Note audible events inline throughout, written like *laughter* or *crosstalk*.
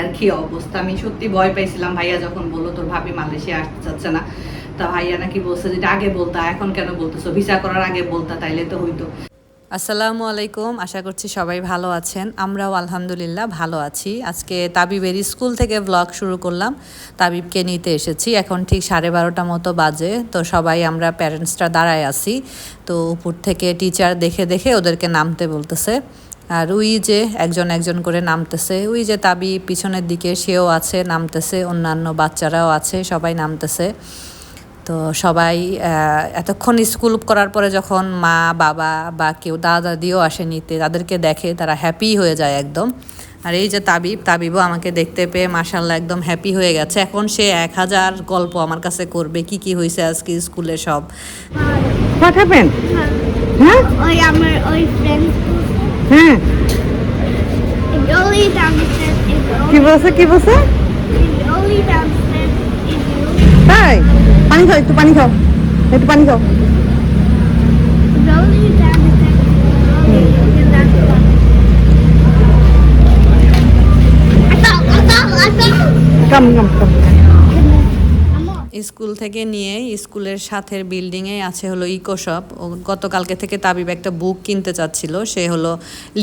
আর কি অবস্থা? আমি সত্যি ভয় পাইছিলাম। ভাইয়া যখন বলল, তোর ভাবি মালয়েশিয়া আসতে চাচ্ছে না। তা ভাইয়া নাকি বলছে যে আগে বলতা, এখন কেন বলতেছো? ভিসা করার আগে বলতা, তাইলে তো হইতো। আসসালামু আলাইকুম। আশা করছি সবাই ভালো আছেন। আমরাও আলহামদুলিল্লাহ ভালো আছি। আজকে তাবিবের স্কুল থেকে ব্লগ শুরু করলাম। তাবিবকে নিতে এসেছি। এখন ঠিক সাড়ে বারোটা মতো বাজে। তো সবাই আমরা প্যারেন্টসরা দাঁড়ায় আছি। তো উপর থেকে টিচার দেখে দেখে ওদেরকে নামতে বলতেছে। আর ওই যে একজন একজন করে নামতেছে ওই যে তাবি পিছনের দিকে সেও আছে নামতেছে অন্যান্য বাচ্চারাও আছে সবাই নামতেছে। তো সবাই এতক্ষণ স্কুল করার পরে যখন মা বাবা বা কেউ দাদা দাদিও আসে নিতে তাদেরকে দেখে তারা হ্যাপি হয়ে যায় একদম। আর এই যে তাবিব তাবিবও আমাকে দেখতে পেয়ে মাসাল্লাহ একদম হ্যাপি হয়ে গেছে। এখন সে এক হাজার গল্প আমার কাছে করবে কি কি হয়েছে আজকে স্কুলে সব। What happened? হ্যাঁ ওই আমার ওই friend হ্যাঁ only downstairs is কি only, বলছে কি বলছে is only downstairs is you তাই পানি খাও একটু পানি খাও একটু পানি খাও থেকে নিয়ে স্কুলের সাথের বিল্ডিংয়ে আছে হলো ইকোশপ গতকালকে থেকে তাবিব একটা বুক কিনতে চাচ্ছিল, সে হলো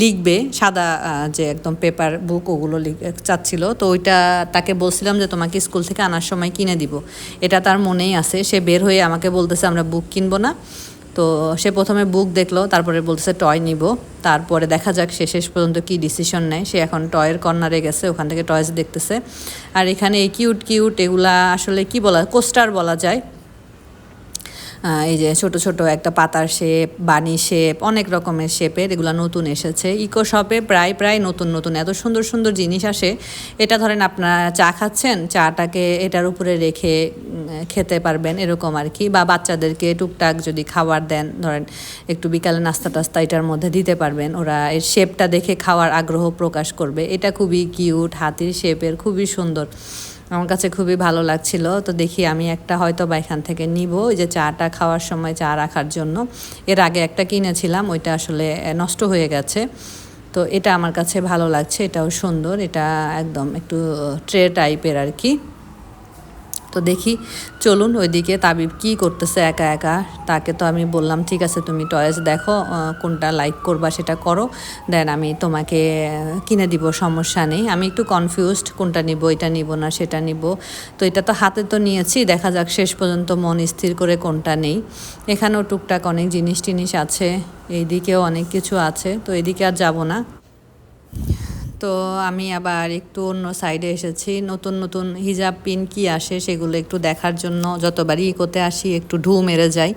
লিখবে, সাদা যে একদম পেপার বুক ওগুলো চাচ্ছিল। তো ওইটা তাকে বলছিলাম যে তোমাকে স্কুল থেকে আনার সময় কিনে দিব। এটা তার মনেই আছে, সে বের হয়ে আমাকে বলতেছে, আমরা বুক কিনবো না। তো সে প্রথমে বুক দেখল, তারপরে বলতেছে টয় নিব। তারপরে দেখা যাক সে শেষ পর্যন্ত কি ডিসিশন নেয়। সে এখন টয়ের কর্নারে গেছে, ওখান থেকে টয়েস দেখতেছে। আর এখানে এই কিউট কিউট এগুলা আসলে কি বলা কোস্টার বলা যায়। এই যে ছোট ছোট একটা পাতার শেপ বানি শেপ, অনেক রকমের শেপের এগুলো নতুন এসেছে। ইকো শপে প্রায় প্রায় নতুন নতুন, এত সুন্দর সুন্দর জিনিস আসে। এটা ধরেন আপনারা চা খাচ্ছেন, চাটাকে এটার উপরে রেখে খেতে পারবেন এরকম আর কি। বা বাচ্চাদেরকে টুকটাক যদি খাবার দেন, ধরেন একটু বিকালে নাস্তা টাস্তা এটার মধ্যে দিতে পারবেন। ওরা এর শেপটা দেখে খাওয়ার আগ্রহ প্রকাশ করবে। এটা খুবই কিউট, হাতির শেপের, খুবই সুন্দর। আমার কাছে খুবই ভালো লাগছিল। তো দেখি আমি একটা হয়তো বা এখান থেকে নিব। ওই যে চাটা খাওয়ার সময় চা রাখার জন্য। এর আগে একটা কিনেছিলাম, ওইটা আসলে নষ্ট হয়ে গেছে। তো এটা আমার কাছে ভালো লাগছে, এটাও সুন্দর। এটা একদম একটু ট্রে টাইপের আর কি। তো দেখি, চলুন ওইদিকে তাবিব কি করতেছে একা একা। তাকে তো আমি বললাম, ঠিক আছে, তুমি টয়েস দেখো কোনটা লাইক করবা সেটা করো। দেন আমি তোমাকে কিনে দিব, সমস্যা নেই। আমি একটু কনফিউজড কোনটা নিব, এটা নিব না, সেটা নিব। তো এটা তো হাতে তো নিয়েছি, দেখা যাক শেষ পর্যন্ত মন স্থির করে কোনটা নেই। এখানেও টুকটাক অনেক জিনিস টিনিস আছে, এইদিকেও অনেক কিছু আছে, তো এদিকে আর যাব না। তো আমি আবার একটু অন্য সাইডে এসেছি। নতুন নতুন হিজাব, পিন কি আসে সেগুলো একটু দেখার জন্য যতবারই ইকোতে আসি একটু ঢু মেরে যাই।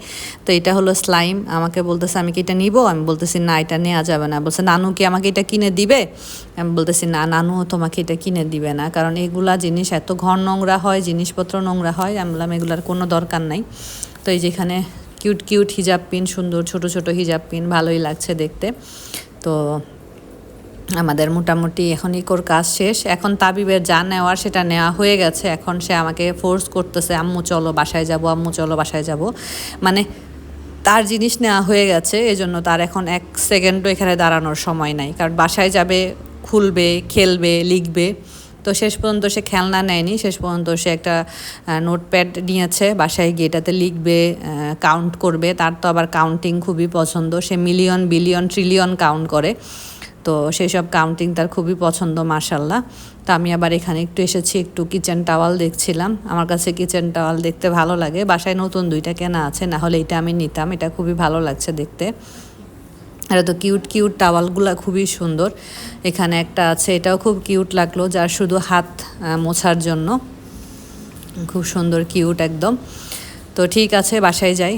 তো এটা হলো স্লাইম আমাকে বলতেছে, আমি কি এটা নিব? আমি বলতেছি, না, এটা নেওয়া যাবে না। বলছে, নানু কি আমাকে এটা কিনে দিবে? আমি বলতেছি, না, নানু তোমাকে এটা কিনে দিবে না। কারণ এগুলা জিনিস এত ঘর নোংরা হয়, জিনিসপত্র নোংরা হয়, আমি বললাম, এগুলার কোনো দরকার নাই। তো এই যেখানে কিউট কিউট হিজাব পিন, সুন্দর ছোট ছোট হিজাব পিন, ভালোই লাগছে দেখতে। তো আমাদের মোটামুটি এখন ইকোর কাজ শেষ। এখন তাবিবের যা নেওয়ার সেটা নেওয়া হয়ে গেছে। এখন সে আমাকে ফোর্স করতেছে, আম্মু, চলো বাসায় যাব, আম্মু, চলো বাসায় যাব। মানে তার জিনিস নেওয়া হয়ে গেছে, এজন্য তার এখন এক সেকেন্ডও এখানে দাঁড়ানোর সময় নাই। কারণ বাসায় যাবে, খুলবে, খেলবে, লিখবে। তো শেষ পর্যন্ত সে খেলনা নেয়নি। শেষ পর্যন্ত সে একটা নোটপ্যাড নিয়েছে, বাসায় গিয়ে এটাতে লিখবে কাউন্ট করবে। তার তো আবার কাউন্টিং খুবই পছন্দ। সে মিলিয়ন বিলিয়ন ট্রিলিয়ন কাউন্ট করে। তো সেই সব কাউন্টিং তার খুবই পছন্দ মার্শাল্লাহ তো আমি আবার এখানে একটু এসেছি, একটু কিচেন টাওয়াল দেখছিলাম। আমার কাছে কিচেন টাওয়াল দেখতে ভালো লাগে। বাসায় নতুন দুইটা কেনা আছে, না হলে এটা আমি নিতাম। এটা খুবই ভালো লাগছে দেখতে। আর তো কিউট কিউট টাওয়ালগুলো খুবই সুন্দর। এখানে একটা আছে, এটাও খুব কিউট লাগল, যার শুধু হাত মোছার জন্য। খুব সুন্দর, কিউট একদম। তো ঠিক আছে, বাসায় যাই।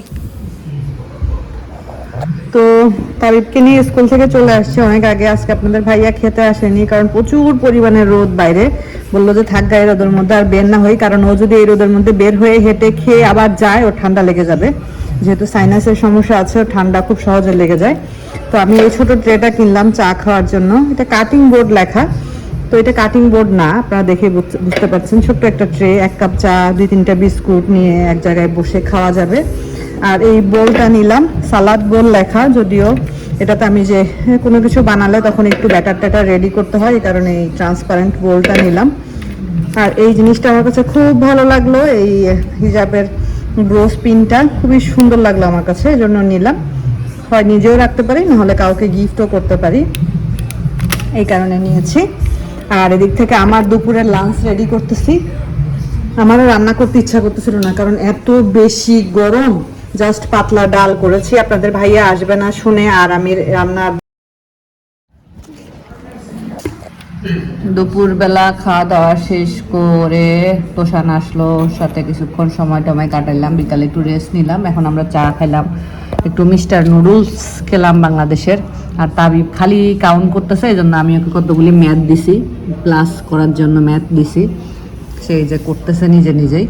তো তারিফকে নিয়ে স্কুল থেকে চলে আসছে অনেক আগে। আজকে আপনাদের ভাইয়া খেতে আসেনি, কারণ প্রচুর পরিমাণে রোদ বাইরে। বলল যে, থাক গায়ে রোদের মধ্যে আর বের না হই। কারণ ও যদি এই রোদের মধ্যে বের হয়ে হেঁটে খেয়ে আবার যায় ও ঠান্ডা লেগে যাবে। যেহেতু সাইনাসের সমস্যা আছে ও ঠান্ডা খুব সহজে লেগে যায়। তো আমি এই ছোট ট্রেটা কিনলাম চা খাওয়ার জন্য। এটা কাটিং বোর্ড লেখা। তো এটা কাটিং বোর্ড না, আপনারা দেখে বুঝ- বুঝতে পারছেন। ছোট্ট একটা ট্রে, এক কাপ চা দুই তিনটা বিস্কুট নিয়ে এক জায়গায় বসে খাওয়া যাবে। আর এই বোলটা নিলাম। সালাদ বোল লেখা, যদিও এটাতে আমি যে কোনো কিছু বানালে তখন একটু ব্যাটার ট্যাটার রেডি করতে হয়, এই কারণে এই ট্রান্সপারেন্ট বোলটা নিলাম। আর এই জিনিসটা আমার কাছে খুব ভালো লাগল, এই হিজাবের ব্রোস পিনটা খুবই সুন্দর লাগল আমার কাছে এই জন্য নিলাম। হয় নিজেও রাখতে পারি, নাহলে কাউকে গিফটও করতে পারি। এই কারণে নিয়েছি। আর এদিক থেকে আমার দুপুরের লাঞ্চ রেডি করতেছি। আমারও রান্না করতে ইচ্ছা করতেছিল না, কারণ এত বেশি গরম। জাস্ট পাতলা ডাল করেছি। আপনাদের ভাইয়া আসবে না শুনে আর আমি রান্না দুপুরবেলা খাওয়া দাওয়া শেষ করে তোষান আসলো, সাথে কিছুক্ষণ সময় টময় কাটাইলাম, বিকালে একটু রেস্ট নিলাম, এখন আমরা চা খেলাম। একটু মিস্টার নুডলস খেলাম বাংলাদেশের, আর তাবিব খালি কাউন্ট করতেছে এই জন্য আমি ওকে কতগুলি ম্যাথ দিছি প্লাস করার জন্য ম্যাথ দিছি। সেই যে করতেছে নিজে নিজেই।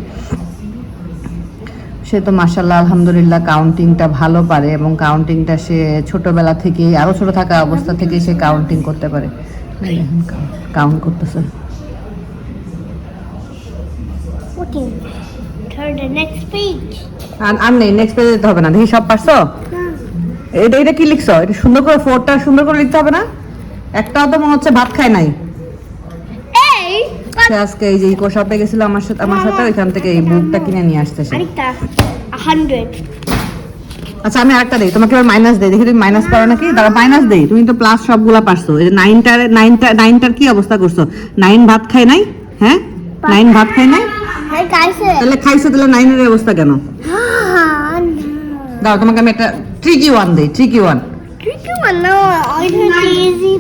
সে তো মাসাল্লাহ আলহামদুলিল্লাহ কাউন্টিংটা ভালো পারে এবং কাউন্টিংটা সে ছোটবেলা থেকেই আরও ছোট থাকা অবস্থা থেকেই সে কাউন্টিং করতে পারে। কাউন্ট করতেছে. আর আর নেই নেক্সট পেজে যেতে হবে না। দেখি সব পারছ? এটা এটা কি লিখছো? এটা সুন্দর করে ফোরটা সুন্দর করে লিখতে হবে না? একটাও তো মনে হচ্ছে ভাত খায় নাই! সে আজকে এই যে ইকো শপে গেছিল আমার সাথে আমার সাথে ওইখান থেকে এই বুকটা কিনে নিয়ে আসতে সে Anita. A hundred. আচ্ছা আমি আরেকটা দেই তোমাকে এবার মাইনাস দেই দেখি তুমি মাইনাস পারো নাকি দাঁড়া মাইনাস দেই তুমি তো প্লাস সবগুলা পারছ এই যে নাইনটার নাইনটা নাইনটার কি অবস্থা করছ নাইন ভাত খায় নাই হ্যাঁ নাইন ভাত খায় নাই guys. তাহলে খাইছো তাহলে নাইনের অবস্থা কেন. দাও তোমাকে আমি একটা ট্রিকি ওয়ান দেই tricky one. No, I think easy.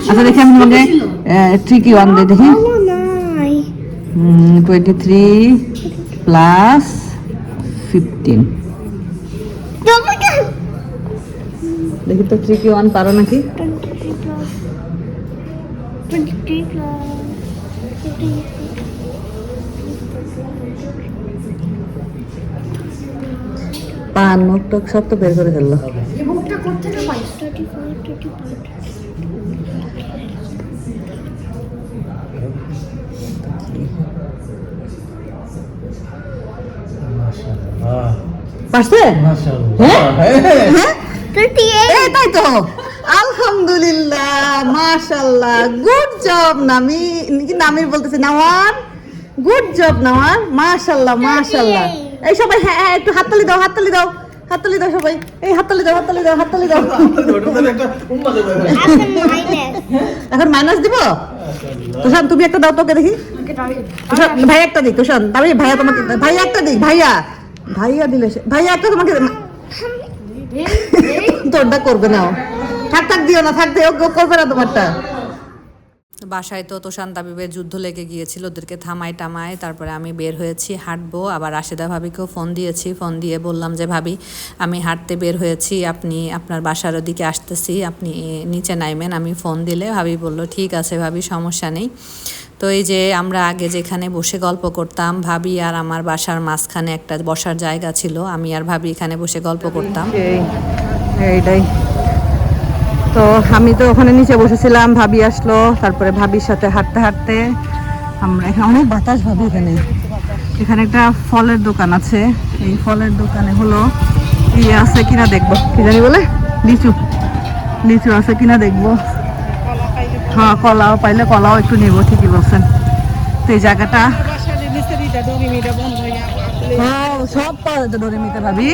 আচ্ছা দেখি আমি তোমাকে ট্রিকি ওয়ান দেই দেখি. টোয়েন্টি থ্রি প্লাস ফিফটিন দেখি তো ট্রিকি ওয়ান পারো নাকি 23 plus. 23 plus. 15. পান নোট টোক সব তো বের করে ফেলল 35, 35. মাশাআল্লাহ পারছে হ্যাঁ? তাই তো। আলহামদুলিল্লাহ মাশাল্লাহ গুড জব নামি কি নামির বলতেছে? নাওয়ার? Good job Nawar. মাশাল্লাহ মাশাল্লাহ এই সবাই হ্যাঁ হ্যাঁ একটু হাততালি দাও হাততালি দাও। হাততালি দাও সবাই। এই হাততালি দাও হাততালি দাও হাততালি দাও. এখন মাইনাস দিব? তোষান তুমি একটা দাও তোকে দেখি। ভাই একটা দিক তোষান। ভাইয়া তোমাকে ভাইয়া একটা দিক ভাইয়া। ভাইয়া দিলে ভাইয়া একটা তোমাকে *laughs* তোরটা করবে না থাক থাক দিও না থাক দিও করবে না তোমারটা। বাসায় তো তোষান তাবিবের যুদ্ধ লেগে গিয়েছিল ওদেরকে থামাই টামায়। তারপরে আমি বের হয়েছি হাঁটবো। আবার রাশেদা ভাবিকেও ফোন দিয়েছি ফোন দিয়ে বললাম যে ভাবি আমি হাঁটতে বের হয়েছি আপনি আপনার বাসার ওদিকে আসতেছি আপনি নিচে নাইবেন আমি ফোন দিলে ভাবি বলল ঠিক আছে ভাবি সমস্যা নেই। তো এই যে আমরা আগে যেখানে বসে গল্প করতাম, ভাবি আর আমার বাসার মাঝখানে একটা বসার জায়গা ছিল, আমি আর ভাবি এখানে বসে গল্প করতাম। এই, এইটাই। তো আমি তো ওখানে নিচে বসেছিলাম, ভাবি আসলো, তারপরে ভাবির সাথে হাঁটতে হাঁটতে আমরা এখানে, অনেক বাতাস ভাবি এখানে। এখানে একটা ফলের দোকান আছে, এই ফলের দোকানে হলো ইয়ে আছে কিনা দেখব। কি জানি বলে? লিচু। লিচু আছে কিনা দেখব। হ্যাঁ কলাও পাইলে কলাও একটু নেব ঠিকই বলছেন। তো এই জায়গাটা হ্যাঁ, সব পাওয়া যেত ডোরিমিতে ভাবি।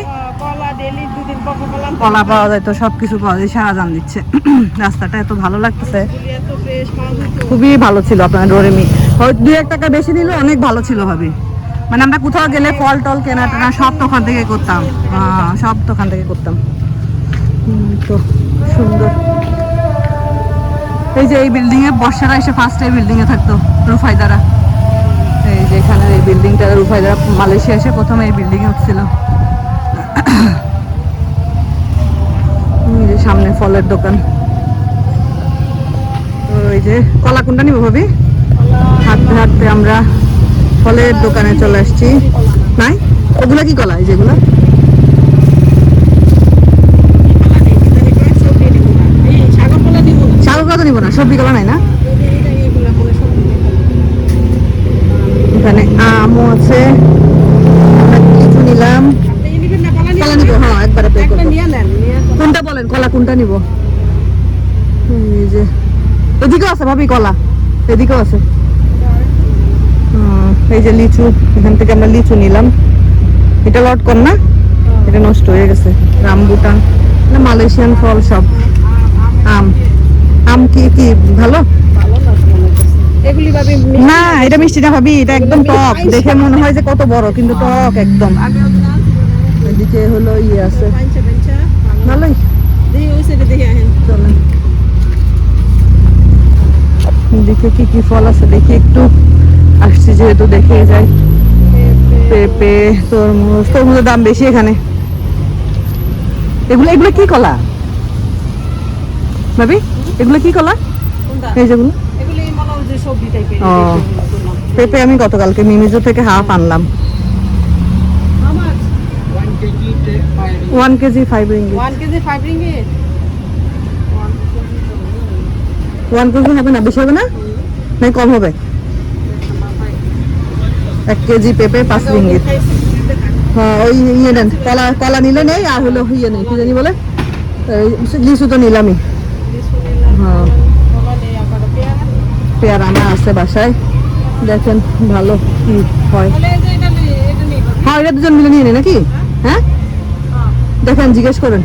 কলা পাওয়া যায় তো সব কিছু পাওয়া যায় দিচ্ছে। *clears throat* রাস্তাটা ভালো লাগতেছে। খুবই ভালো ছিল আপনার ডোরেমি দুই এক টাকা বেশি নিলে অনেক ভালো ছিল ভাবি। মানে আমরা কোথাও গেলে ফল টল কেনা টেনা সব তো ওখান থেকে করতাম। হ্যাঁ সব তো ওখান থেকে করতাম। তো সুন্দর। এই যে এই বিল্ডিং এ বর্ষারা এসে ফার্স্ট এই বিল্ডিং এ থাকতো, রুফাইদারা। এই যে এখানে এই বিল্ডিংটা রুফাইদারা মালয়েশিয়া এসে প্রথমে এই বিল্ডিং এ উঠছিল। সামনে ফলের দোকান। তো যে কলা কোনটা নিবো ভাবি? হাঁটতে হাঁটতে আমরা ফলের দোকানে চলে আসছি। নাই? ওগুলা কি কলা এই যেগুলা? সাগর কলা তো নিবো না সবজি কলা নাই না? এখানে আমও আছে লিচু নিলাম। হ্যাঁ কোনটা বলেন, কলা কোনটা নিব? এই যে, এদিকেও আছে ভাবি কলা, এদিকেও আছে। এই যে লিচু, এখান থেকে আমরা লিচু নিলাম। এটা কর না? এটা নষ্ট হয়ে গেছে। মালয়েশিয়ান ফল সব, আম। আম কি কি ভালো? না এটা মিষ্টি না ভাবি এটা একদম টক। দেখে মনে হয় যে কত বড় কিন্তু টক একদম। এদিকে হলো ইয়ে আছে। ভালোই। দেখে কি কি ফল আছে? দেখি একটু। আসছি যেহেতু দেখে যাই। পেঁপে তরমুজ তরমুজের দাম বেশি এখানে। এগুলো এগুলো কি কলা? ভাবি? এগুলো কি কলা? এই যেগুলো ও। পেঁপে আমি গতকালকে মিমিজো থেকে হাফ আনলাম। One KG five one KG five ringgit one KG হবে না বেশি হবে না? কম হবে? এক কেজি পেঁপে পাঁচ হ্যাঁ ওই ইয়ে নেন কলা কলা নিলে নেই আর হলো ইয়ে নেই কি জানি বলে? এই লিচু তো নিলামই। পেয়ারা আনা আছে বাসায়। দেখেন, ভালো। কি হয়। হ্যাঁ এটা দুজন মিলে নিয়ে নে নাকি? হ্যাঁ? দেখেন, জিজ্ঞেস করেন।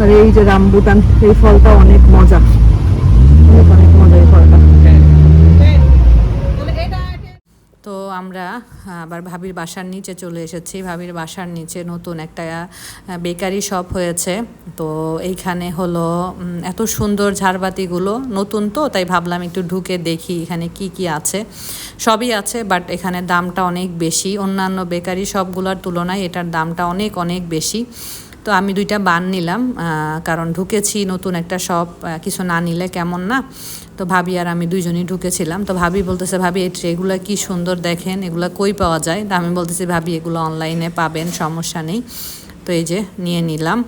আর এই যে রামবুটান, এই ফলটা অনেক মজা অনেক অনেক মজা এই ফলটা তো আমরা আবার ভাবির বাসার নিচে চলে এসেছি। ভাবির বাসার নিচে নতুন একটা বেকারি শপ হয়েছে। তো এইখানে হলো এত সুন্দর ঝাড়বাতিগুলো। নতুন তো, তাই ভাবলাম একটু ঢুকে দেখি এখানে কি কি আছে। সবই আছে বাট এখানে দামটা অনেক বেশি। অন্যান্য বেকারি শপগুলোর তুলনায় এটার দামটা অনেক অনেক বেশি। তো আমি দুইটা বান নিলাম কারণ ঢুকেছি নতুন একটা শপ কিছু না নিলে কেমন না? তো ভাবি আর আমি দুইজনই ঢুকেছিলাম। তো ভাবি বলতেছে, ভাবি, এই ট্রেগুলো কি সুন্দর দেখেন, এগুলো কই পাওয়া যায়? তো আমি বলতেছি, ভাবি, এগুলো অনলাইনে পাবেন, সমস্যা নেই। তো এই যে নিয়ে নিলাম।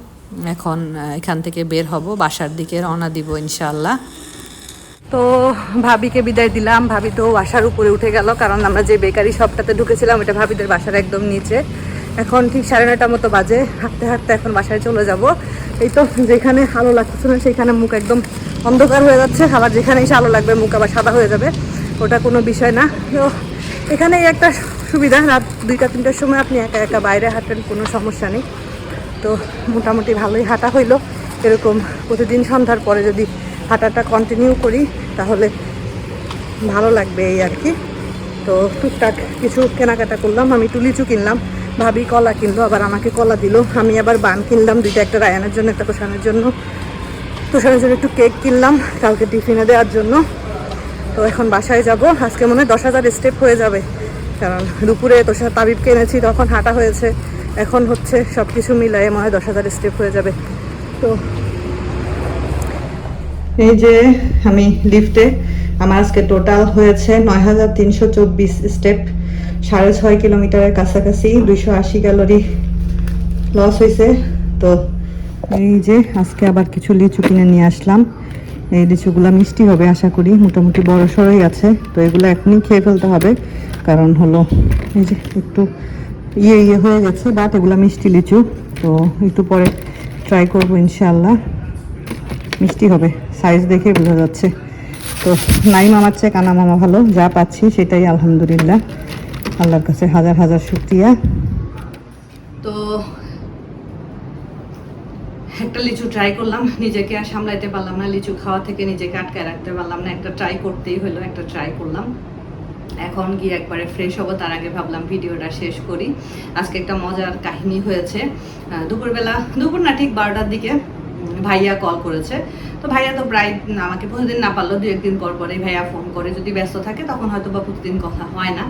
এখন এখান থেকে বের হব, বাসার দিকে রওনা দিব ইনশাল্লাহ তো ভাবিকে বিদায় দিলাম। ভাবি তো বাসার উপরে উঠে গেল, কারণ আমরা যে বেকারি শপটাতে ঢুকেছিলাম ওটা ভাবিদের বাসার একদম নিচে। এখন ঠিক সাড়ে নয়টার মতো বাজে। হাঁটতে হাঁটতে এখন বাসায় চলে যাব। এই তো যেখানে আলো লাগতেছে না, সেখানে মুখ একদম অন্ধকার হয়ে যাচ্ছে। আবার যেখানে এসে আলো লাগবে, মুখ আবার সাদা হয়ে যাবে। ওটা কোনো বিষয় না। তো এখানে একটা সুবিধা, রাত দুইটা, তিনটার সময় আপনি একা একা বাইরে হাঁটেন কোনো সমস্যা নেই। তো মোটামুটি ভালোই হাঁটা হইল। এরকম প্রতিদিন সন্ধ্যার পরে যদি হাঁটাটা কন্টিনিউ করি, তাহলে ভালো লাগবে এই আর কি। তো টুকটাক কিছু কেনাকাটা করলাম, আমি একটু লিচু কিনলাম। ভাবি কলা কিনলো, আবার আমাকে কলা দিল। আমি আবার বান কিনলাম, দুইটা একটা রায়ানের জন্য, একটা তোষানের জন্য। তোষানের জন্য একটু কেক কিনলাম, কালকে টিফিনে দেওয়ার জন্য। তো এখন বাসায় যাব। আজকে মনে হয় দশ হাজার স্টেপ হয়ে যাবে। কারণ দুপুরে তোষার তাবিবকে এনেছি, তখন হাঁটা হয়েছে। এখন হচ্ছে সব কিছু মিলাই মনে হয় দশ হাজার স্টেপ হয়ে যাবে। তো এই যে আমি লিফটে আমার আজকে টোটাল হয়েছে নয় হাজার তিনশো চব্বিশ স্টেপ সাড়ে ছয় কিলোমিটারের কাছাকাছি দুইশো আশি ক্যালোরি লস হয়েছে। তো এই যে আজকে আবার কিছু লিচু কিনে নিয়ে আসলাম। এই লিচুগুলো মিষ্টি হবে আশা করি, মোটামুটি বড় সড়ই আছে। তো এগুলো এখনই খেয়ে ফেলতে হবে, কারণ হলো এই যে একটু ইয়ে ইয়ে হয়ে গেছে বাট এগুলো মিষ্টি লিচু। তো একটু পরে ট্রাই করব ইনশাআল্লাহ। মিষ্টি হবে সাইজ দেখে বোঝা যাচ্ছে। তো নাই মামার চেয়ে কানা মামা ভালো, যা পাচ্ছি সেটাই আলহামদুলিল্লাহ। আল্লাহর কাছে হাজার হাজার শুক্রিয়া। তো একটা লিচু ট্রাই করলাম, নিজেকে আর সামলাইতে পারলাম না, লিচু খাওয়া থেকে নিজেকে আটকায় রাখতে পারলাম না, একটা ট্রাই করতেই হলো, একটা ট্রাই করলাম। এখন গিয়ে একবারে ফ্রেশ হব, তার আগে ভাবলাম ভিডিওটা শেষ করি। আজকে একটা মজার কাহিনী হয়েছে। দুপুরবেলা, দুপুর না, ঠিক বারোটার দিকে ভাইয়া কল করেছে। তো ভাইয়া তো প্রায় আমাকে প্রতিদিন না পারল দু একদিন পর পরেই ভাইয়া ফোন করে। যদি ব্যস্ত থাকে, তখন হয়তো বা প্রতিদিন কথা হয় না।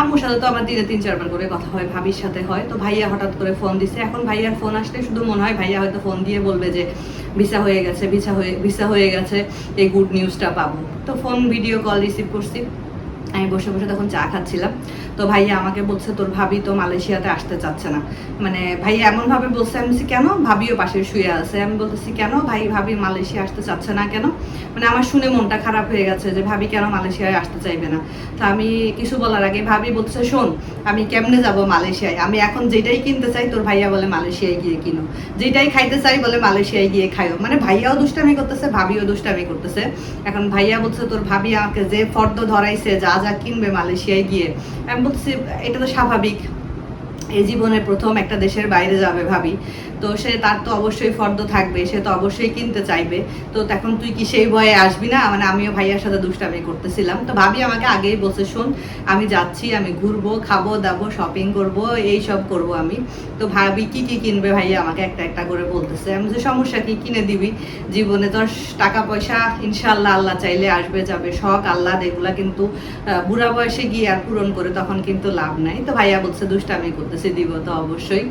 আম্মুর সাথে তো আমার দিনে তিন চারবার করে কথা হয়, ভাবির সাথে হয়। তো ভাইয়া হঠাৎ করে ফোন দিছে। এখন ভাইয়ার ফোন আসলে শুধু মনে হয় ভাইয়া হয়তো ফোন দিয়ে বলবে যে, ভিসা হয়ে গেছে, ভিসা হয়ে ভিসা হয়ে গেছে, এই গুড নিউজটা পাবো। তো ফোন ভিডিও কল রিসিভ করছি। আমি বসে বসে তখন চা খাচ্ছিলাম। তো ভাইয়া আমাকে বলছে তোর ভাবি তো মালয়েশিয়াতে আসতে চাচ্ছে না। মানে ভাইয়া এমন ভাবে বলছে আমি বলছি, কেন? ভাবিও পাশে শুয়ে আছে। আমি বলতেছি কেন? ভাই ভাবি মালয়েশিয়া আসতে চাচ্ছে না কেন? মানে আমার শুনে মনটা খারাপ হয়ে গেছে যে ভাবি কেন মালয়েশিয়ায় আসতে চাইবে না? তো আমি কিছু বলার আগে ভাবি বলছে শোন আমি কেমনে যাব মালয়েশিয়ায়? আমি এখন যেটাই কিনতে চাই তোর ভাইয়া বলে মালয়েশিয়ায় গিয়ে কিনো। যেটাই খাইতে চাই বলে মালয়েশিয়ায় গিয়ে খাইও। মানে ভাইয়াও দুষ্টামি করতেছে ভাবিও দুষ্টামি করতেছে। এখন ভাইয়া বলছে তোর ভাবি আমাকে যে ফর্দ ধরাইছে যা যা কিনবে মালয়েশিয়ায় গিয়ে। আমি বলছি এটা তো স্বাভাবিক। এই জীবনে প্রথম একটা দেশের বাইরে যাবে ভাবি। তো সে তার তো অবশ্যই ফর্দ থাকবে, সে তো অবশ্যই কিনতে চাইবে। তো তখন তুই কি সেই ভয়ে আসবি না? মানে আমিও ভাইয়ার সাথে দুষ্টামি করতেছিলাম। তো ভাবি আমাকে আগেই বলছে, শোন, আমি যাচ্ছি, আমি ঘুরবো, খাব, দাবো শপিং করব, এই সব করব আমি। তো ভাবি, কি কি কিনবে ভাইয়া? আমাকে একটা একটা করে বলতেছে। আমি যে সমস্যা কি? কিনে দিবি। জীবনে তো টাকা পয়সা ইনশাল্লাহ আল্লাহ চাইলে আসবে, যাবে, শখ আল্লাহ এগুলা কিন্তু বুড়া বয়সে গিয়ে আর পূরণ করে তখন কিন্তু লাভ নাই। তো ভাইয়া বলছে, দুষ্টামি করতেছে, দিব তো অবশ্যই।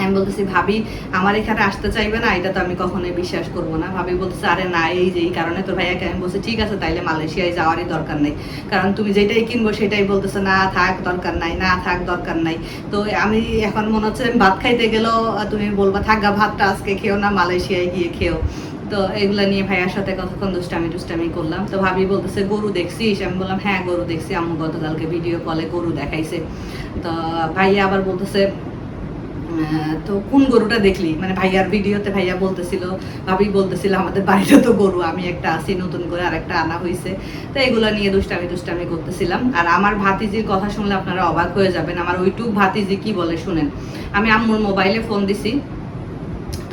আমি বলতেছি, ভাবি, আমার এখানে আসতে চাইবে না, এটা তো আমি কখনোই বিশ্বাস করব না। ভাবি বলতেছে, আরে না, এই যে, এই কারণে তোর ভাইয়াকে আমি বলছি, ঠিক আছে, তাইলে মালয়েশিয়ায় যাওয়ারই দরকার নেই। কারণ তুমি যেটাই কিনবো, সেটাই বলতেছে, না, থাক, দরকার নাই, না, থাক, দরকার নাই। তো আমি এখন মনে হচ্ছে ভাত খাইতে গেলেও তুমি বলবা, থাক ভাতটা আজকে খেও না, মালয়েশিয়ায় গিয়ে খেও। তো এগুলা নিয়ে ভাইয়ার সাথে কতক্ষণ দুষ্টামি দুষ্টামি করলাম। তো ভাবি বলতেছে, গরু দেখছিস? আমি বললাম হ্যাঁ গরু দেখছি, আম্মু গতকালকে ভিডিও কলে গরু দেখাইছে। তো ভাইয়া আবার বলতেছে তো কোন গরুটা দেখলি? মানে ভাইয়ার ভিডিওতে ভাইয়া বলতেছিল, ভাবি বলতেছিল, আমাদের বাড়িতে তো গরু, আমি একটা আছি, নতুন করে আর একটা আনা হয়েছে তো এগুলো নিয়ে দুষ্টামি দুষ্টামি করতেছিলাম। আর আমার ভাতিজির কথা শুনলে আপনারা অবাক হয়ে যাবেন। আমার ওইটুক ভাতিজি কি বলে শুনেন? আমি আম্মুর মোবাইলে ফোন দিছি।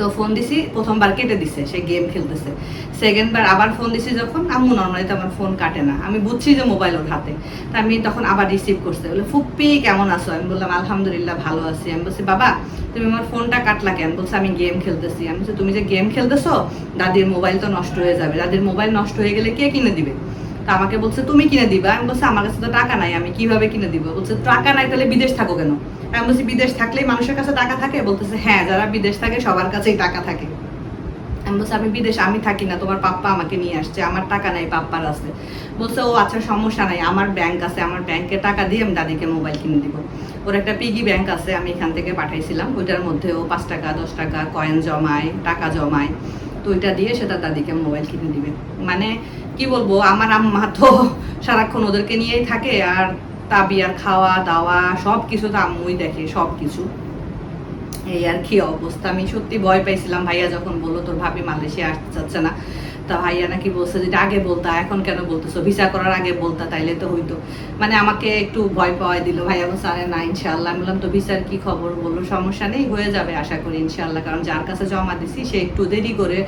তো ফোন দিছি, প্রথমবার কেটে দিছে, সে গেম খেলতেছে। সেকেন্ড বার আবার ফোন দিছি যখন, আম্মু নর্মালি তো আমার ফোন কাটে না। আমি বুঝছি যে মোবাইল ওর হাতে। তা আমি তখন আবার রিসিভ করছে। বলে, ফুপ্পি, কেমন আছো? আমি বললাম, আলহামদুলিল্লাহ, ভালো আছি। আমি বলছি, বাবা, তুমি আমার ফোনটা কাটলা কেন? বলছে, আমি গেম খেলতেছি। আমি বলছি, তুমি যে গেম খেলতেছো, দাদির মোবাইল তো নষ্ট হয়ে যাবে। দাদির মোবাইল নষ্ট হয়ে গেলে কে কিনে দিবে? তা আমাকে বলছে, তুমি কিনে দিবা? আমি বলছি, আমার কাছে তো টাকা নাই, আমি কীভাবে কিনে দিব? বলছে, টাকা নাই, তাহলে বিদেশ থাকো কেন? আমি বলছি, বিদেশ থাকলেই মানুষের কাছে টাকা থাকে? বলতেছে হ্যাঁ যারা বিদেশ থাকে, সবার কাছেই টাকা থাকে। আমি বলছি, আমি বিদেশ, আমি থাকি না, তোমার পাপ্পা আমাকে নিয়ে আসছে, আমার টাকা নাই, পাপ্পার আছে। বলছে, ও আচ্ছা সমস্যা নাই, আমার ব্যাংক আছে, আমার ব্যাংকে টাকা দিয়ে আমি দাদিকে মোবাইল কিনে দিব। ওর একটা পিগি ব্যাংক আছে, আমি এখান থেকে পাঠাইছিলাম, ওইটার মধ্যে ও পাঁচ টাকা, দশ টাকা কয়েন জমায়, টাকা জমায়। তো ওইটা দিয়ে সেটা দাদিকে মোবাইল কিনে দিবে। মানে কি বলব, আমার আম্মা তো সারাক্ষণ ওদেরকে নিয়েই থাকে, আর তাবিয়ার খাওয়া, দাওয়া সব কিছু তো আম্মুই দেখে সব কিছু এই আর কি অবস্থা। আমি সত্যি ভয় পাইছিলাম, ভাইয়া যখন বলল, তোর ভাবি মালয়েশিয়া আসতে চাচ্ছে না। তা ভাইয়া নাকি বলছে যেটা আগে বলতা, এখন কেন বলতেছো? ভিসা করার আগে বলতা, তাইলে তো হইতো। মানে আমাকে একটু ভয় পাওয়াই দিল, ভাইয়া বলছে, আরে না ইনশাল্লাহ আমি বললাম, তো ভিসার কি খবর? বলল, সমস্যা নেই, হয়ে যাবে আশা করি ইনশাল্লাহ কারণ যার কাছে জমা দিছি, সে একটু দেরি করে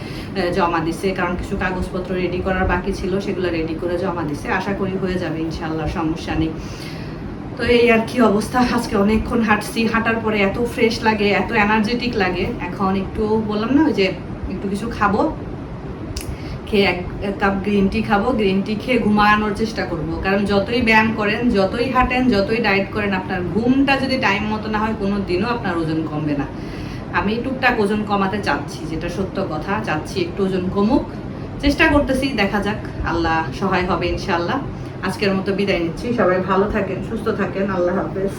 জমা দিছে। কারণ কিছু কাগজপত্র রেডি করার বাকি ছিল, সেগুলো রেডি করে জমা দিছে। আশা করি হয়ে যাবে ইনশাল্লাহ সমস্যা নেই। তো এই আর কি অবস্থা। আজকে অনেকক্ষণ হাঁটছি। হাঁটার পরে এত ফ্রেশ লাগে, এত এনার্জেটিক লাগে। এখন একটু বললাম না, ওই যে একটু কিছু খাব। খেয়ে এক কাপ গ্রিন টি খাব গ্রিন টি খেয়ে ঘুমানোর চেষ্টা করব। কারণ যতই ব্যায়াম করেন, যতই হাঁটেন, যতই ডায়েট করেন, আপনার ঘুমটা যদি টাইম মতো না হয় কোনো দিনও আপনার ওজন কমবে না। আমি টুকটাক ওজন কমাতে চাচ্ছি, যেটা সত্য কথা। চাচ্ছি একটু ওজন কমুক। চেষ্টা করতেছি, দেখা যাক। আল্লাহ সহায় হবে ইনশাআল্লাহ। আজকের মতো বিদায় নিচ্ছি। সবাই ভালো থাকেন, সুস্থ থাকেন। আল্লাহ হাফেজ।